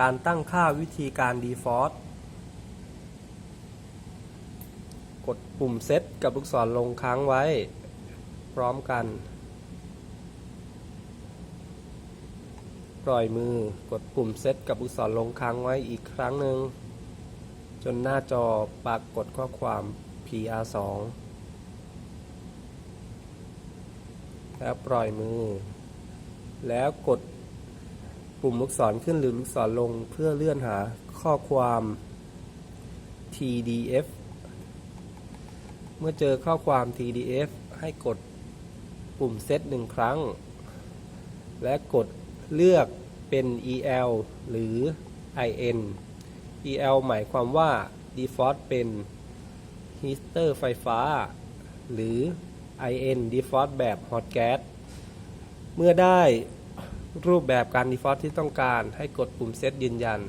การตั้งค่าวิธีการ default กดปุ่มเซตกับลูกศรลงค้างไว้ พร้อมกัน ปล่อยมือกดปุ่มเซตกับลูกศรลงค้างไว้อีกครั้งหนึ่ง จนหน้าจอปรากฏข้อความ PR2 แล้วปล่อยมือ แล้วกด ปุ่มลูกศรขึ้นหรือลูกศรลงเพื่อเลื่อนหาข้อความ TDF เมื่อเจอข้อความ TDF ให้กดปุ่มเซตหนึ่งครั้ง และกดเลือกเป็น EL หรือ IN EL หมายความว่า default เป็น heater ไฟฟ้า หรือ IN default แบบ hot gas เมื่อได้ รูปแบบการ default ที่ต้องการให้กดปุ่มเซตยืนยัน